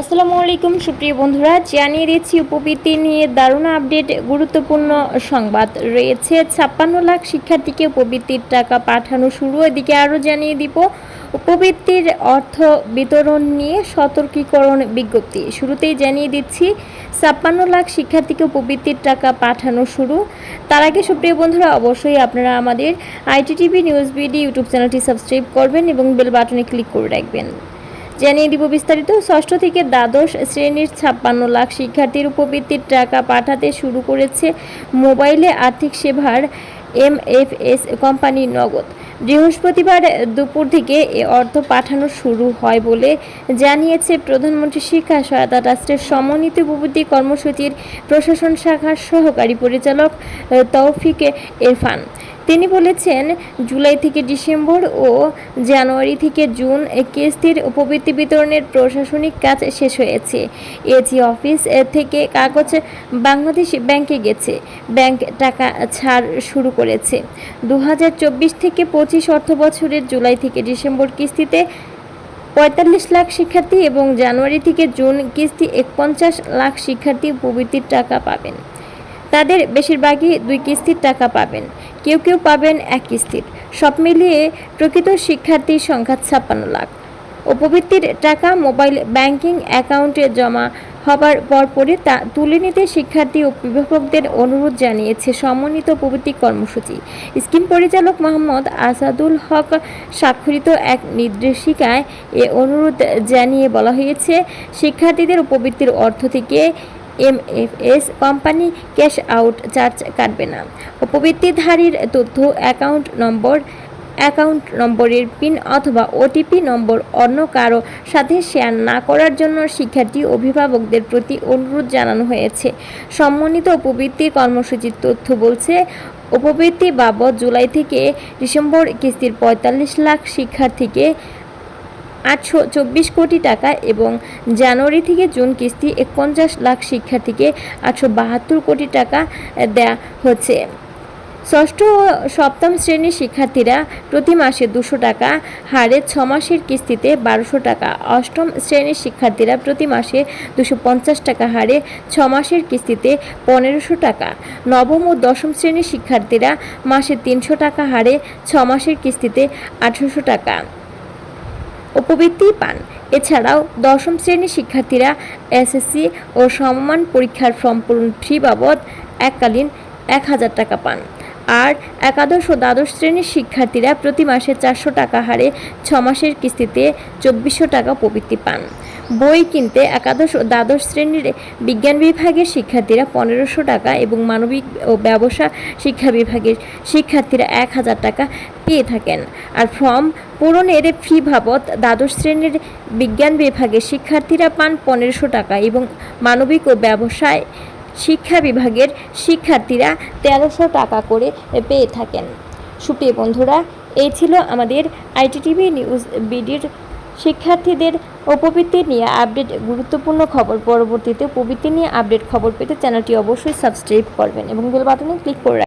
আসসালামু আলাইকুম, সুপ্রিয় বন্ধুরা। জানিয়ে দিচ্ছি, উপবৃত্তি নিয়ে দারুণ আপডেট, গুরুত্বপূর্ণ সংবাদ রয়েছে। ছাপ্পান্ন লাখ শিক্ষার্থীকে উপবৃত্তির টাকা পাঠানো শুরু। এদিকে আরও জানিয়ে দিব, উপবৃত্তির অর্থ বিতরণ নিয়ে সতর্কীকরণ বিজ্ঞপ্তি। শুরুতেই জানিয়ে দিচ্ছি, ছাপ্পান্ন লাখ শিক্ষার্থীকে উপবৃত্তির টাকা পাঠানো শুরু। তার আগে, সুপ্রিয় বন্ধুরা, অবশ্যই আপনারা আমাদের আইটিটিভি নিউজ বিডি ইউটিউব চ্যানেলটি সাবস্ক্রাইব করবেন এবং বেল বাটনে ক্লিক করে রাখবেন। জানিয়ে দিব বিস্তারিত। ষষ্ঠ থেকে দ্বাদশ শ্রেণির ছাপ্পান্ন লাখ শিক্ষার্থীর উপবৃত্তির টাকা পাঠাতে শুরু করেছে মোবাইলে আর্থিক সেবার এমএফএস কোম্পানি নগদ। বৃহস্পতিবার দুপুর থেকে এ অর্থ পাঠানো শুরু হয় বলে জানিয়েছে প্রধানমন্ত্রী শিক্ষা সহায়তা ট্রাস্টের সমন্বিত উপবৃত্তি কর্মসূচির প্রশাসন শাখার সহকারী পরিচালক তৌফিক ইরফান তিনি বলেছেন, জুলাই থেকে ডিসেম্বর ও জানুয়ারি থেকে জুন কিস্তির উপবৃত্তি বিতরণের প্রশাসনিক কাজ শেষ হয়েছে। এজি অফিস থেকে কাগজ বাংলাদেশ ব্যাংকে গেছে। ব্যাংক টাকা ছাড় শুরু করেছে। দু হাজার চব্বিশ থেকে পঁচিশ অর্থ বছরের জুলাই থেকে ডিসেম্বর কিস্তিতে পঁয়তাল্লিশ লাখ শিক্ষার্থী এবং জানুয়ারি থেকে জুন কিস্তি একপঞ্চাশ লাখ শিক্ষার্থী উপবৃত্তির টাকা পাবেন। তাদের বেশিরভাগই দুই কিস্তির টাকা পাবেন, কেউ কেউ পাবেন এক কিস্তির। সব মিলিয়ে প্রকৃত শিক্ষার্থীর সংখ্যা ছাপ্পান্ন লাখ। উপবৃত্তির টাকা মোবাইল ব্যাংকিং অ্যাকাউন্টে জমা হবার পরপরই তা তুলে নিতে শিক্ষার্থী ও অভিভাবকদের অনুরোধ জানিয়েছে সমন্বিত উপবৃত্তি কর্মসূচি। স্কিম পরিচালক মোহাম্মদ আসাদুল হক স্বাক্ষরিত এক নির্দেশিকায় এ অনুরোধ জানিয়ে বলা হয়েছে, শিক্ষার্থীদের উপবৃত্তির অর্থ থেকে MFS company cash out, charge কাটবে না। উপবৃত্তিধারীর তথ্য, অ্যাকাউন্ট নম্বর, অ্যাকাউন্ট নম্বরের পিন অথবা ওটিপি নম্বর অন্য কারও সাথে শেয়ার না করার জন্য শিক্ষার্থী অভিভাবকদের প্রতি অনুরোধ জানানো হয়েছে। সম্মানিত উপবৃত্তি কর্মসূচির তথ্য বলছে, উপবৃত্তি বাবদ জুলাই থেকে ডিসেম্বর কিস্তির পঁয়তাল্লিশ লাখ শিক্ষার্থীকে আটশো চব্বিশ কোটি টাকা এবং জানুয়ারি থেকে জুন কিস্তি একপঞ্চাশ লাখ শিক্ষার্থীকে আটশো বাহাত্তর কোটি টাকা দেয়া হচ্ছে। ষষ্ঠ ও সপ্তম শ্রেণির শিক্ষার্থীরা প্রতি মাসে দুশো টাকা, হারে ছ মাসের কিস্তিতে বারোশো টাকা। অষ্টম শ্রেণির শিক্ষার্থীরা প্রতি মাসে দুশো পঞ্চাশ টাকা, হারে ছ মাসের কিস্তিতে পনেরোশো টাকা। নবম ও দশম শ্রেণির শিক্ষার্থীরা মাসে তিনশো টাকা, হারে ছ মাসের কিস্তিতে আঠেরোশো টাকা। উপবৃত্তি পান। এছাড়াও দশম শ্রেণির শিক্ষার্থীরা এসএসসি ও সমমান পরীক্ষার ফর্ম পূরণ ফি বাবদ এককালীন এক হাজার টাকা পান। আর একাদশ ও দ্বাদশ শ্রেণির শিক্ষার্থীরা প্রতি মাসে চারশো টাকা হারে ছ মাসের কিস্তিতে চব্বিশশো টাকা উপবৃত্তি পান। বই কিনতে একাদশ ও দ্বাদশ শ্রেণির বিজ্ঞান বিভাগের শিক্ষার্থীরা পনেরোশো টাকা এবং মানবিক ও ব্যবসা শিক্ষা বিভাগের শিক্ষার্থীরা এক হাজার টাকা পেয়ে থাকেন। আর ফর্ম পূরণের ফি বাবদ দ্বাদশ শ্রেণির বিজ্ঞান বিভাগের শিক্ষার্থীরা পান পনেরোশো টাকা এবং মানবিক ও ব্যবসায় শিক্ষা বিভাগের শিক্ষার্থীরা তেরোশো টাকা করে পেয়ে থাকেন। সুপ্রিয় বন্ধুরা, এই ছিল আমাদের আইটিটিভি নিউজ বিডির শিক্ষার্থীদের উপবৃত্তি নিয়ে আপডেট, গুরুত্বপূর্ণ খবর পরবর্তীতে প্রবৃত্তি নিয়ে আপডেট খবর পেতে চ্যানেলটি অবশ্যই সাবস্ক্রাইব করবেন এবং বেল বাটনে ক্লিক করে।